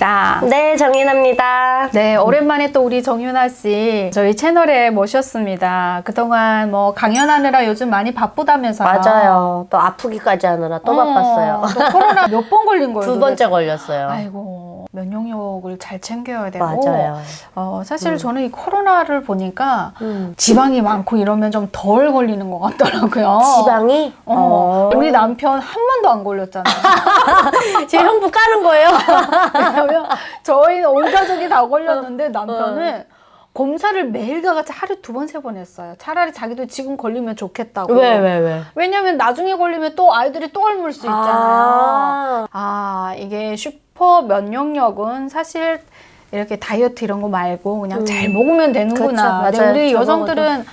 윤아입니다. 네, 정인아입니다. 네, 오랜만에 또 우리 정윤아 씨 저희 채널에 모셨습니다. 그동안 뭐 강연하느라 요즘 많이 바쁘다면서요. 맞아요. 또 아프기까지 하느라 또 어, 바빴어요. 또 코로나 몇 번 걸린 거예요? 두 번째? 걸렸어요. 아이고 면역력을 잘 챙겨야 되고. 맞아요. 어, 사실 저는 이 코로나를 보니까 음. 지방이 많고 이러면 좀 덜 걸리는 것 같더라고요. 지방이? 어, 우리 남편 한 번도 안 걸렸잖아요. 지금 형부 까는 거예요? 왜냐면 저희는 온 가족이 다 걸렸는데 남편은 검사를 매일같이 하루 두 번 세 번 했어요. 차라리 자기도 지금 걸리면 좋겠다고. 왜, 왜, 왜? 왜냐면 나중에 걸리면 또 아이들이 또 옮을 수 있잖아요. 아. 아, 이게 슈퍼 면역력은 사실 이렇게 다이어트 이런 거 말고 그냥 잘 먹으면 되는구나. 음. 그렇죠. 맞아요. 우리 여성들은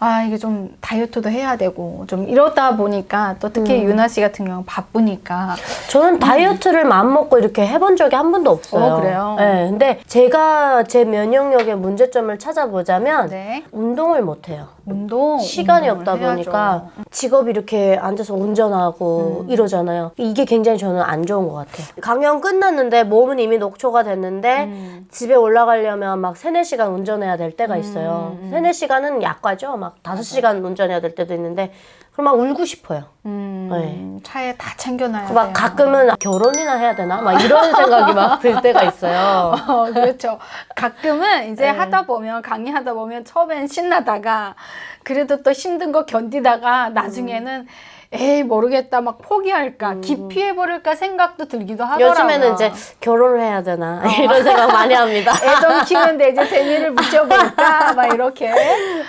아, 이게 좀 다이어트도 해야 되고 좀 이러다 보니까 또 특히 음. 유나 씨 같은 경우 는 바쁘니까 저는 다이어트를 마음 먹고 이렇게 해본 적이 한 번도 없어요. 어, 그래요? 네, 근데 제가 제 면역력의 문제점을 찾아보자면 네. 운동을 못 해요. 운동 시간이 운동을 없다 해야죠. 보니까 직업이 이렇게 앉아서 운전하고 음. 이러잖아요. 이게 굉장히 저는 안 좋은 것 같아요. 강연 끝났는데 몸은 이미 녹초가 됐는데 음. 집에 올라가려면 막 세네 시간 운전해야 될 때가 있어요. 음, 음. 세네 시간은 약과죠. 막 다섯 시간 운전해야 될 때도 있는데 그럼 막 울고 싶어요. 음, 네. 차에 다 챙겨놔야 막 돼요. 가끔은 결혼이나 해야 되나? 막 이런 생각이 막 들 때가 있어요. 어, 그렇죠. 가끔은 이제 네. 하다 보면 강의하다 보면 처음엔 신나다가 그래도 또 힘든 거 견디다가 나중에는 에이 모르겠다 막 포기할까 기피해 버릴까 생각도 들기도 하더라고요. 음. 요즘에는 이제 결혼을 해야 되나? 이런 생각 많이 합니다. 애좀 키우는데 이제 재미를 붙여볼까 막 이렇게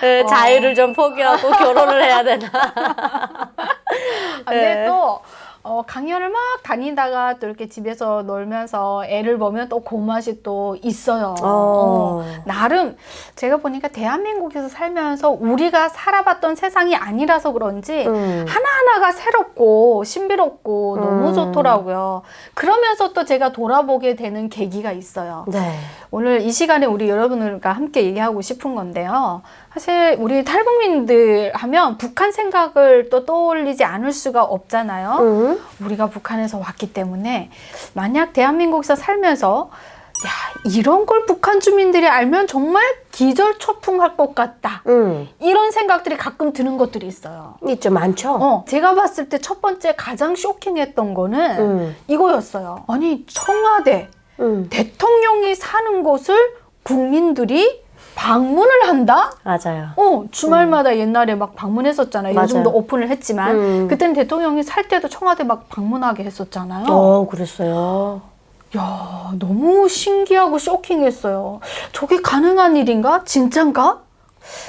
네, 자유를 좀 포기하고 결혼을 해야 되나? 아, 근데 네. 또 어, 강연을 막 다니다가 또 이렇게 집에서 놀면서 애를 보면 또 그 맛이 또 있어요. 어. 어, 나름 제가 보니까 대한민국에서 살면서 우리가 살아봤던 세상이 아니라서 그런지 음. 하나하나가 새롭고 신비롭고 너무 음. 좋더라고요. 그러면서 또 제가 돌아보게 되는 계기가 있어요. 네. 오늘 이 시간에 우리 여러분들과 함께 얘기하고 싶은 건데요. 사실 우리 탈북민들 하면 북한 생각을 또 떠올리지 않을 수가 없잖아요. 음. 우리가 북한에서 왔기 때문에 만약 대한민국에서 살면서 야 이런 걸 북한 주민들이 알면 정말 기절초풍할 것 같다. 음. 이런 생각들이 가끔 드는 것들이 있어요. 있죠, 많죠. 어, 제가 봤을 때 첫 번째 가장 쇼킹했던 거는 음. 이거였어요. 아니 청와대 음. 대통령이 사는 곳을 국민들이 방문을 한다? 맞아요. 어, 주말마다 옛날에 막 방문했었잖아요. 맞아요. 요즘도 오픈을 했지만 음. 그때는 대통령이 살 때도 청와대 막 방문하게 했었잖아요. 어, 그랬어요. 야, 너무 신기하고 쇼킹했어요. 저게 가능한 일인가? 진짠가?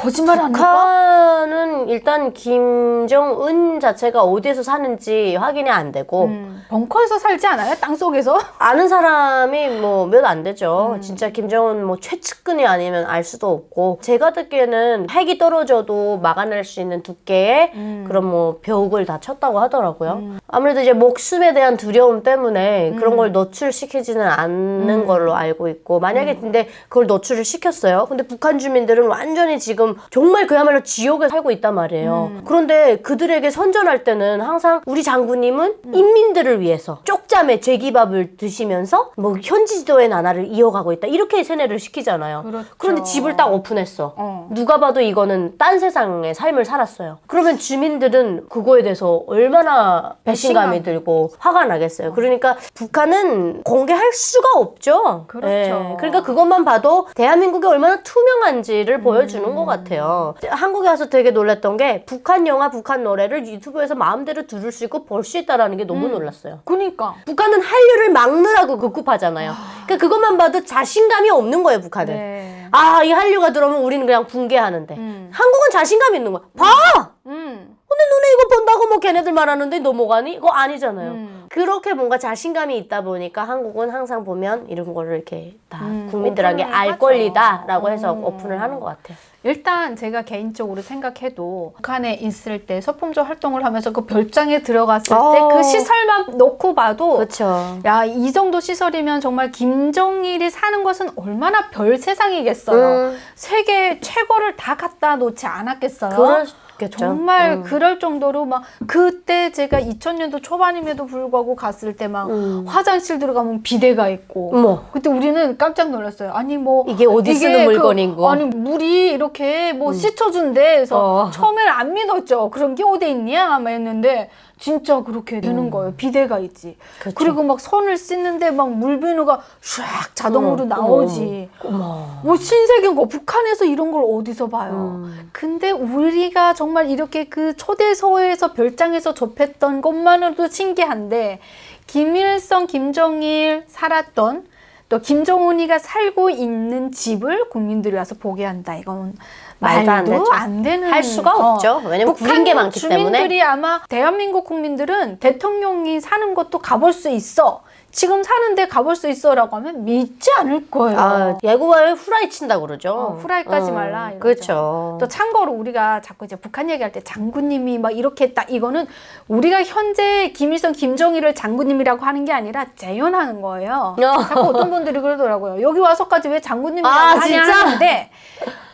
거짓말 아닐까? 북한은 일단 김정은 자체가 어디에서 사는지 확인이 안 되고 음, 벙커에서 살지 않아요? 땅 속에서? 아는 사람이 뭐 몇 안 되죠. 음. 진짜 김정은 뭐 최측근이 아니면 알 수도 없고 제가 듣기에는 핵이 떨어져도 막아낼 수 있는 두께의 음. 그런 뭐 벽을 다 쳤다고 하더라고요. 아무래도 이제 목숨에 대한 두려움 때문에 음. 그런 걸 노출시키지는 않는 걸로 알고 있고 만약에 음. 근데 그걸 노출을 시켰어요. 근데 북한 주민들은 완전히 지금 정말 그야말로 지옥에 살고 있단 말이에요. 음. 그런데 그들에게 선전할 때는 항상 우리 장군님은 음. 인민들을 위해서 쪽잠에 죄기밥을 드시면서 뭐 현지 지도의 나라를 이어가고 있다 이렇게 세뇌를 시키잖아요. 그렇죠. 그런데 집을 딱 오픈했어. 어. 누가 봐도 이거는 딴 세상의 삶을 살았어요. 그러면 주민들은 그거에 대해서 얼마나 배신감이 배신감. 들고 화가 나겠어요. 그러니까 북한은 공개할 수가 없죠. 그렇죠. 예. 그러니까 그것만 봐도 대한민국이 얼마나 투명한지를 보여주는 것 같아요. 한국에 와서 되게 놀랐던 게 북한 영화, 북한 노래를 유튜브에서 마음대로 들을 수 있고 볼 수 있다라는 게 너무 놀랐어요. 그니까. 북한은 한류를 막느라고 급급하잖아요. 그러니까 그것만 봐도 자신감이 없는 거예요, 북한은. 네. 아, 이 한류가 들어오면 우리는 그냥 붕괴하는데. 음. 한국은 자신감이 있는 거야. 봐! 음. 근데 너네 이거 본다고 뭐 걔네들 말하는데 너 뭐가니? 이거 아니잖아요. 음. 그렇게 뭔가 자신감이 있다 보니까 한국은 항상 보면 이런 거를 이렇게 다 음, 국민들에게 알 하죠. 권리다라고 해서 음. 오픈을 하는 것 같아요. 일단 제가 개인적으로 생각해도 북한에 있을 때 서품조 활동을 하면서 그 별장에 들어갔을 때 어. 그 시설만 놓고 봐도 그렇죠. 야, 이 정도 시설이면 정말 김정일이 사는 것은 얼마나 별 세상이겠어요. 음. 세계 최고를 다 갖다 놓지 않았겠어요. 그럴 죽겠죠. 정말 음. 그럴 정도로 막 그때 제가 2000년도 초반임에도 불구하고 갔을 때막 음. 화장실 들어가면 비데가 있고 어머. 그때 우리는 깜짝 놀랐어요. 아니 뭐 이게 어디 쓰는 물건인고. 아니 물이 이렇게 뭐 씻어준대 해서 어. 처음에는 안 믿었죠. 그런 게 어디 있냐 막 했는데 진짜 그렇게 되는 음. 거예요. 비데가 있지. 그쵸. 그리고막 손을 씻는데 막 물비누가 샥 자동으로 어머, 나오지. 어머. 뭐 신세계인 거 북한에서 이런 걸 어디서 봐요. 음. 근데 우리가 정말 이렇게 그 초대서에서 별장에서 접했던 것만으로도 신기한데 김일성, 김정일 살았던 또 김정은이가 살고 있는 집을 국민들이 와서 보게 한다. 이건 말도 안. 안 되는 할 수가 어. 없죠. 왜냐면 구린 게 많기 주민들이 때문에. 아마 대한민국 국민들은 대통령이 사는 것도 가볼 수 있어. 지금 사는데 가볼 수 있어라고 하면 믿지 않을 거예요. 아, 예고가 후라이 친다 그러죠. 어, 후라이 까지 말라 이거죠. 그렇죠. 또 참고로 우리가 자꾸 이제 북한 얘기할 때 장군님이 막 이렇게 했다. 이거는 우리가 현재 김일성, 김정일을 장군님이라고 하는 게 아니라 재현하는 거예요. 어. 자꾸 어떤 분들이 그러더라고요. 여기 와서까지 왜 장군님이라고 아, 하냐 진짜? 하는데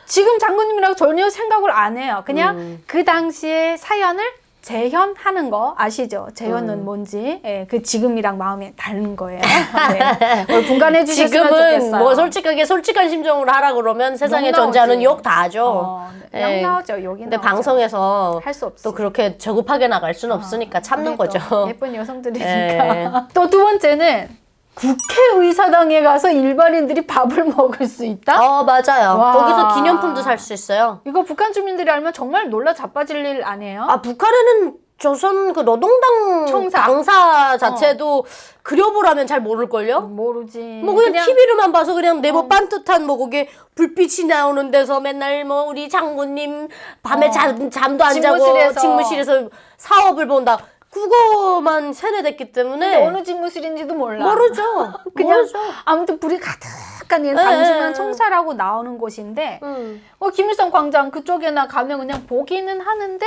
지금 장군님이라고 전혀 생각을 안 해요. 그냥 음. 그 당시의 사연을 재현하는 거 아시죠? 재현은 음. 뭔지 예, 그 지금이랑 마음이 다른 거예요. 네. 오늘 분간해 주셨으면 지금은 좋겠어요. 뭐 솔직하게 솔직한 심정으로 하라 그러면 세상에 욕 나오지. 존재하는 욕 다 하죠. 어, 네. 예. 욕 나오죠. 욕이 근데. 방송에서 할 수 없어. 또 그렇게 저급하게 나갈 수는 없으니까 참는 또 거죠. 예쁜 여성들이니까. 예. 또 두 번째는 국회의사당에 가서 일반인들이 밥을 먹을 수 있다? 어 맞아요. 와. 거기서 기념품도 살 수 있어요. 이거 북한 주민들이 알면 정말 놀라 자빠질 일 아니에요? 아 북한에는 조선 그 노동당 청사. 당사 자체도 그려보라면 잘 모를걸요? 모르지. 뭐 그냥, TV로만 봐서 그냥 네모 반듯한 뭐 거기에 불빛이 나오는 데서 맨날 뭐 우리 장군님 밤에 어. 잠, 잠도 안 자고 집무실에서. 직무실에서 사업을 본다. 그거만 세뇌됐기 때문에 근데 어느 집무실인지도 몰라. 모르죠. 그냥 모르죠. 아무튼 불이 가득한 이 네. 당중한 청사라고 나오는 곳인데 음. 어, 김일성 광장 그쪽에나 가면 그냥 보기는 하는데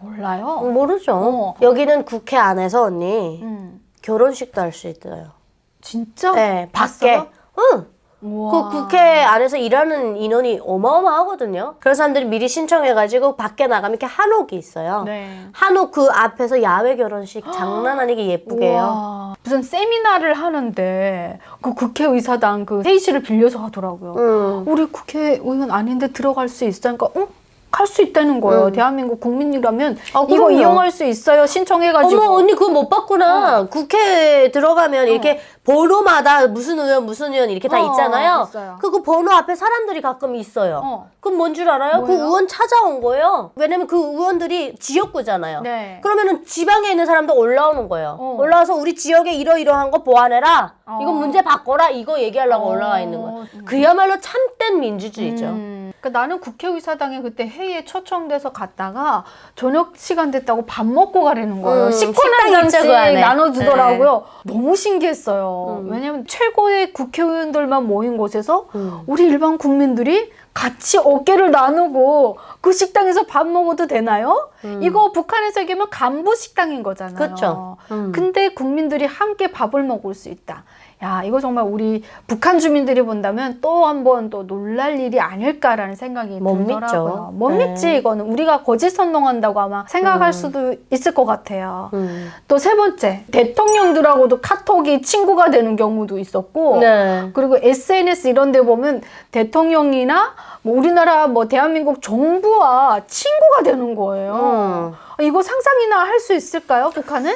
몰라요. 모르죠. 어. 여기는 국회 안에서 언니 음. 결혼식도 할 수 있어요. 진짜? 네, 밖에. 봤어요? 응. 그 국회 안에서 일하는 인원이 어마어마하거든요. 그래서 사람들이 미리 신청해가지고 밖에 나가면 이렇게 한옥이 있어요. 네. 한옥 그 앞에서 야외 결혼식 장난 아니게 예쁘게 해요. 우와. 무슨 세미나를 하는데 그 국회의사당 그 회의실을 빌려서 하더라고요. 음. 우리 국회의원 아닌데 들어갈 수 있으니까 응? 갈수 있다는 거예요. 음. 대한민국 국민이라면 아, 이거 그럼요. 이용할 수 있어요. 신청해가지고. 어머 언니 그거 못 봤구나. 국회 들어가면 이렇게 번호마다 무슨 의원 무슨 의원 이렇게 다 어, 있잖아요. 있어요. 그거 번호 앞에 사람들이 가끔 있어요. 어. 그럼 뭔 줄 알아요? 그 뭐예요? 의원 찾아온 거예요. 왜냐면 그 의원들이 지역구잖아요. 네. 그러면은 지방에 있는 사람도 올라오는 거예요. 어. 올라와서 우리 지역에 이러이러한 거 보완해라. 어. 이거 문제 바꿔라. 이거 얘기하려고 어. 올라와 있는 거예요. 그야말로 참된 민주주의죠. 음. 그러니까 나는 국회의사당에 그때 회의에 초청돼서 갔다가 저녁 시간 됐다고 밥 먹고 가라는 거예요. 음, 식권 한 잔씩 그 안에. 네. 나눠주더라고요. 너무 신기했어요. 음. 왜냐면 최고의 국회의원들만 모인 곳에서 음. 우리 일반 국민들이 같이 어깨를 나누고 그 식당에서 밥 먹어도 되나요? 이거 북한에서 얘기하면 간부 식당인 거잖아요. 음. 그쵸. 음. 근데 국민들이 함께 밥을 먹을 수 있다. 야, 이거 정말 우리 북한 주민들이 본다면 또 한 번 또 놀랄 일이 아닐까라는 생각이 못 들더라고요. 믿죠. 못 네. 믿지 이거는 우리가 거짓 선동한다고 아마 생각할 수도 있을 것 같아요. 음. 또세 번째, 대통령들하고도 카톡이 친구가 되는 경우도 있었고 네. 그리고 SNS 이런 데 보면 대통령이나 뭐 우리나라 뭐 대한민국 정부와 친구가 되는 거예요. 음. 이거 상상이나 할 수 있을까요, 북한은?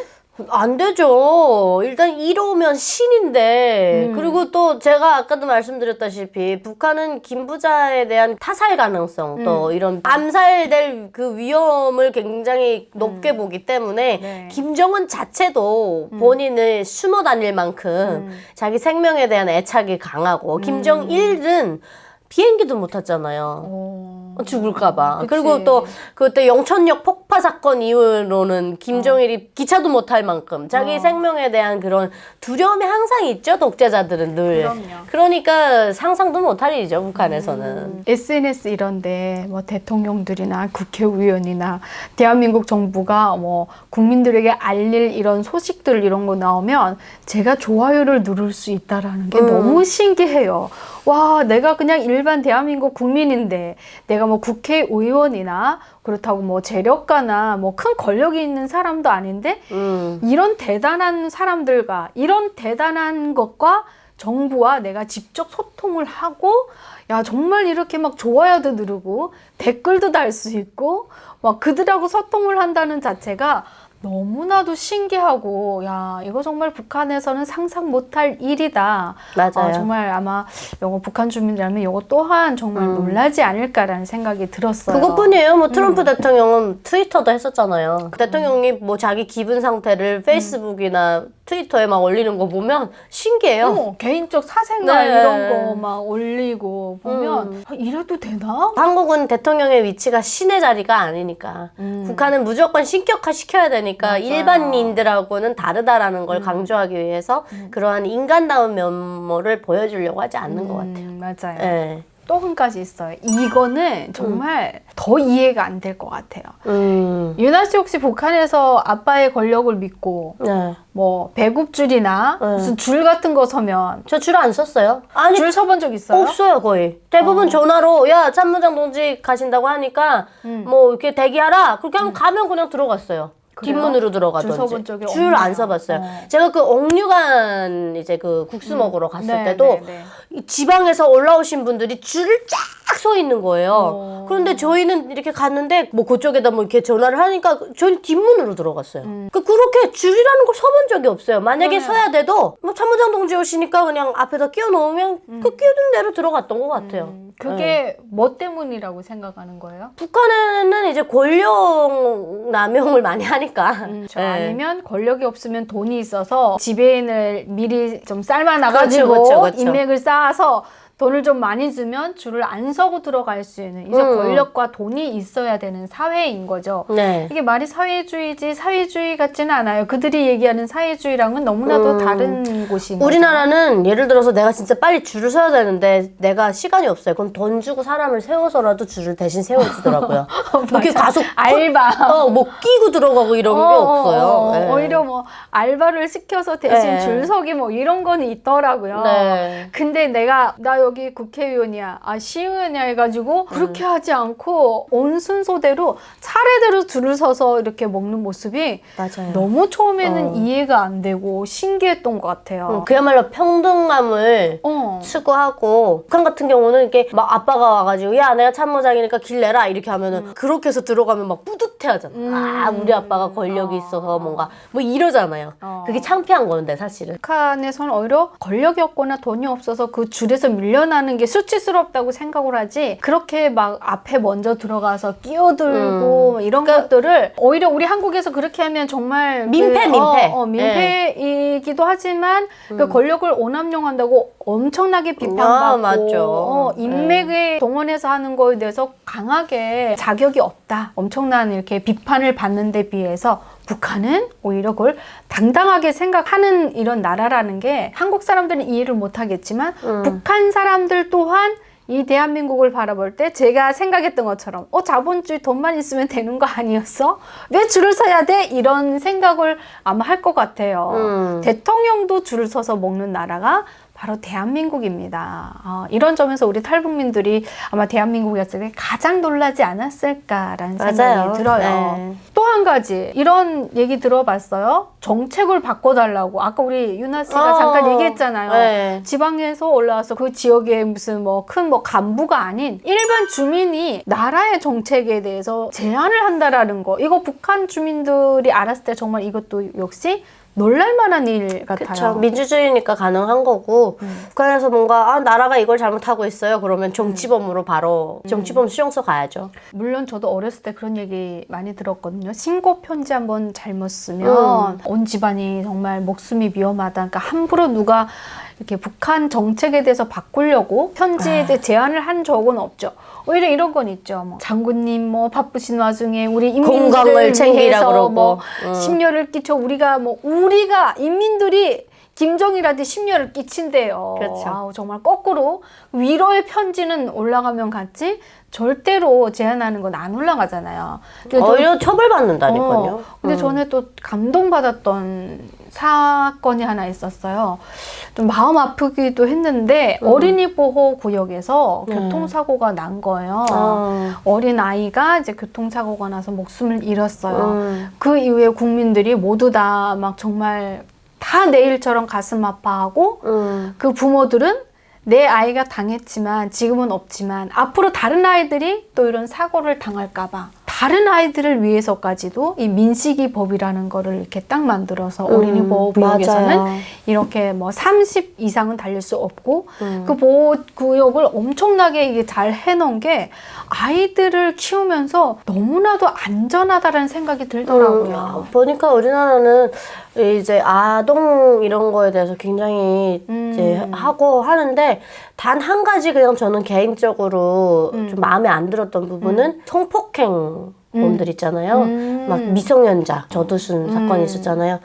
안 되죠. 일단 이러면 신인데 음. 그리고 또 제가 아까도 말씀드렸다시피 북한은 김부자에 대한 타살 가능성 음. 또 이런 암살될 그 위험을 굉장히 높게 보기 때문에 음. 네. 김정은 자체도 본인을 숨어 다닐 만큼 음. 자기 생명에 대한 애착이 강하고 김정일은 비행기도 못 탔잖아요. 어. 죽을까봐. 그치. 그리고 또 그때 영천역 폭파 사건 이후로는 김정일이 기차도 못 탈 만큼 자기 어. 생명에 대한 그런 두려움이 항상 있죠 독재자들은 늘. 그럼요. 그러니까 상상도 못 할 일이죠 북한에서는. SNS 이런데 뭐 대통령들이나 국회의원이나 대한민국 정부가 뭐 국민들에게 알릴 이런 소식들 이런 거 나오면 제가 좋아요를 누를 수 있다라는 게 음. 너무 신기해요. 와, 내가 그냥 일반 대한민국 국민인데 내가 뭐 국회의원이나 그렇다고 뭐 재력가나 뭐 큰 권력이 있는 사람도 아닌데 음. 이런 대단한 사람들과 이런 대단한 것과 정부와 내가 직접 소통을 하고 야 정말 이렇게 막 좋아요도 누르고 댓글도 달 수 있고 막 그들하고 소통을 한다는 자체가 너무나도 신기하고 야 이거 정말 북한에서는 상상 못할 일이다. 맞아요. 어, 정말 아마 요거 북한 주민이라면 요거 또한 정말 음. 놀라지 않을까라는 생각이 들었어요. 그것뿐이에요. 뭐 음. 트럼프 대통령은 트위터도 했었잖아요. 그 대통령이 뭐 자기 기분 상태를 페이스북이나 트위터에 막 올리는 거 보면 신기해요. 어, 개인적 사생활 네. 이런 거 막 올리고 보면 음. 아, 이래도 되나? 한국은 대통령의 위치가 신의 자리가 아니니까 음. 북한은 무조건 신격화 시켜야 되니 까 맞아요. 음. 일반인들하고는 다르다라는 걸 강조하기 위해서 그러한 인간다운 면모를 보여주려고 하지 않는 것 같아요. 음, 맞아요. 예. 또한 가지 있어요. 이거는 정말 더 이해가 안 될 것 같아요. 음. 유나 씨 혹시 북한에서 아빠의 권력을 믿고 네. 뭐 배급줄이나 네. 무슨 줄 같은 거 서면 저 줄 안 썼어요. 아니 줄 서본 적 있어요? 없어요 거의 대부분 전화로 야 참모장 동지 가신다고 하니까 음. 뭐 이렇게 대기하라 그렇게 하면 가면 그냥 들어갔어요 그래요? 뒷문으로 들어가던지 줄 서본 적이 줄 안 없네요. 서봤어요 어. 제가 그 옥류관 이제 그 국수 먹으러 갔을 네, 때도 네, 네. 이 지방에서 올라오신 분들이 줄을 쫙 서 있는 거예요 어. 그런데 저희는 이렇게 갔는데 뭐 그쪽에다 뭐 이렇게 전화를 하니까 저희는 뒷문으로 들어갔어요 그 그렇게 줄이라는 걸 서본 적이 없어요 만약에 음. 그러네요. 서야 돼도 뭐 참모장 동지 오시니까 그냥 앞에다 끼워 놓으면 그 끼워둔 대로 들어갔던 것 같아요 음, 그게 뭐 때문이라고 생각하는 거예요? 북한에는 이제 권력 남용을 많이 하니까. 저 네. 아니면 권력이 없으면 돈이 있어서 지배인을 미리 좀 삶아놔가지고 그렇죠, 그렇죠, 그렇죠. 인맥을 쌓아서 돈을 좀 많이 주면 줄을 안 서고 들어갈 수 있는 이제 음. 권력과 돈이 있어야 되는 사회인 거죠. 네. 이게 말이 사회주의지 사회주의 같지는 않아요. 그들이 얘기하는 사회주의랑은 너무나도 음. 다른 곳인 거죠. 우리나라는 예를 들어서 내가 진짜 빨리 줄을 서야 되는데 내가 시간이 없어요. 그럼 돈 주고 사람을 세워서라도 줄을 대신 세워주더라고요. 이렇게. 가서 알바. 어, 뭐 끼고 들어가고 이런 게 어, 없어요. 어, 어. 네. 오히려 뭐 알바를 시켜서 대신 네. 줄 서기 뭐 이런 거는 있더라고요. 네. 근데 내가 나 여기 국회의원이야, 아 시의원이야 해가지고 그렇게 음. 하지 않고 온 순서대로 차례대로 줄을 서서 이렇게 먹는 모습이 맞아요. 너무 처음에는 어. 이해가 안 되고 신기했던 것 같아요. 음, 그야말로 평등감을 어. 추구하고 북한 같은 경우는 이렇게 막 아빠가 와가지고 야 내가 참모장이니까 길 내라 이렇게 하면은 그렇게 해서 들어가면 막 뿌듯해하잖아. 음. 아 우리 아빠가 권력이 어. 있어서 뭔가 뭐 이러잖아요. 어. 그게 창피한 건데 사실은. 북한에서는 오히려 권력이 없거나 돈이 없어서 그 줄에서 밀려 나는 게 수치스럽다고 생각을 하지 그렇게 막 앞에 먼저 들어가서 끼어들고 뭐 이런 것들을 오히려 우리 한국에서 그렇게 하면 정말 그- 민폐, 민폐. 어, 어, 민폐이기도 하지만 그 권력을 오남용한다고 엄청나게 비판받고 아, 맞죠. 어, 네. 인맥을 동원해서 하는 거에 대해서 강하게 자격이 없다 엄청난 이렇게 비판을 받는 데 비해서 북한은 오히려 그걸 당당하게 생각하는 이런 나라라는 게 한국 사람들은 이해를 못 하겠지만 음. 북한 사람들 또한 이 대한민국을 바라볼 때 제가 생각했던 것처럼 어 자본주의 돈만 있으면 되는 거 아니었어? 왜 줄을 서야 돼? 이런 생각을 아마 할 것 같아요. 음. 대통령도 줄을 서서 먹는 나라가 바로 대한민국입니다. 어, 이런 점에서 우리 탈북민들이 아마 대한민국이었을 때 가장 놀라지 않았을까라는 맞아요. 생각이 들어요. 네. 또한 가지 이런 얘기 들어봤어요. 정책을 바꿔달라고 아까 우리 유나 씨가 어, 잠깐 얘기했잖아요. 네. 지방에서 올라와서 그 지역에 무슨 뭐 큰뭐 간부가 아닌 일반 주민이 나라의 정책에 대해서 제안을 한다라는 거 이거 북한 주민들이 알았을 때 정말 이것도 역시 놀랄만한 일 같아요. 그렇죠. 민주주의니까 가능한 거고 음. 북한에서 뭔가 아 나라가 이걸 잘못하고 있어요. 그러면 정치범으로 바로 음. 정치범 수용소 가야죠. 물론 저도 어렸을 때 그런 얘기 많이 들었거든요. 신고 편지 한번 잘못 쓰면 온 집안이 정말 목숨이 위험하다. 그러니까 함부로 누가 이렇게 북한 정책에 대해서 바꾸려고 편지에 대해 제안을 한 적은 없죠. 오히려 이런 건 있죠. 뭐 장군님 뭐 바쁘신 와중에 우리 인민들을 챙기라 그러고. 뭐 음. 심려를 끼쳐 우리가 뭐 우리가 인민들이 김정일한테 심려를 끼친대요. 그렇죠. 아우, 정말 거꾸로 위로의 편지는 올라가면 갔지 절대로 제안하는 건 안 올라가잖아요. 오히려 처벌받는다니까요. 어, 근데 음. 저는 또 감동받았던 사건이 하나 있었어요. 좀 마음 아프기도 했는데 음. 어린이 보호 구역에서 네. 교통사고가 난 거예요. 아, 어린 아이가 이제 교통사고가 나서 목숨을 잃었어요. 음, 그 이후에 국민들이 모두 다 막 정말 다 내일처럼 가슴 아파하고 음, 그 부모들은 내 아이가 당했지만 지금은 없지만 앞으로 다른 아이들이 또 이런 사고를 당할까봐 다른 아이들을 위해서까지도 이 민식이 법이라는 거를 이렇게 딱 만들어서 어린이 음, 보호 구역에서는 맞아요. 이렇게 뭐 30 이상은 달릴 수 없고 음. 그 보호 구역을 엄청나게 이게 잘 해놓은 게 아이들을 키우면서 너무나도 안전하다라는 생각이 들더라고요. 음, 보니까 우리나라는 이제 아동 이런 거에 대해서 굉장히 음. 이제 하고 하는데 단 한 가지 그냥 저는 개인적으로 음. 좀 마음에 안 들었던 부분은 성폭행 범들 있잖아요. 음. 막 미성년자 저두순 음. 사건이 있었잖아요.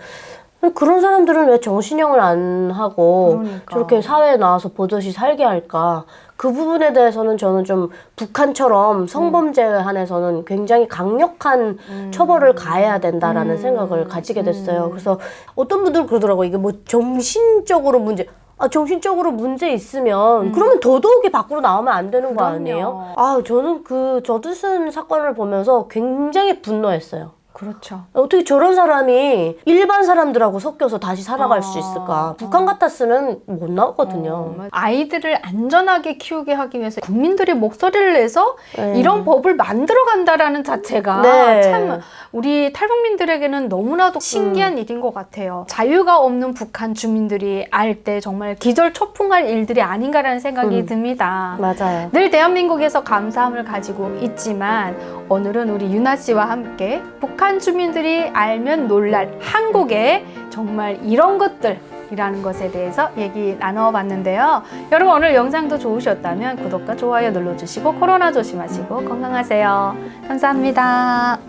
그런 사람들은 왜 정신형을 안 하고 그러니까. 저렇게 사회에 나와서 버젓이 살게 할까? 그 부분에 대해서는 저는 좀 북한처럼 성범죄에 한해서는 굉장히 강력한 처벌을 가해야 된다라는 음. 생각을 가지게 됐어요. 그래서 어떤 분들은 그러더라고요. 이게 뭐 정신적으로 문제, 아, 정신적으로 문제 있으면 그러면 더더욱이 밖으로 나오면 안 되는 거 음. 그럼요. 아니에요? 아, 저는 그 저두순 사건을 보면서 굉장히 분노했어요. 그렇죠. 어떻게 저런 사람이 일반 사람들하고 섞여서 다시 살아갈 어, 수 있을까? 북한 같았으면 못 나오거든요. 어, 아이들을 안전하게 키우게 하기 위해서 국민들이 목소리를 내서 네. 이런 법을 만들어 간다라는 자체가 네. 참 우리 탈북민들에게는 너무나도 신기한 일인 것 같아요. 자유가 없는 북한 주민들이 알 때 정말 기절초풍할 일들이 아닌가라는 생각이 음. 듭니다. 맞아요. 늘 대한민국에서 감사함을 가지고 있지만 오늘은 우리 유나 씨와 함께 북한 주민들이 알면 놀랄 한국의 정말 이런 것들 이라는 것에 대해서 얘기 나눠봤는데요. 여러분 오늘 영상도 좋으셨다면 구독과 좋아요 눌러주시고 코로나 조심하시고 건강하세요. 감사합니다.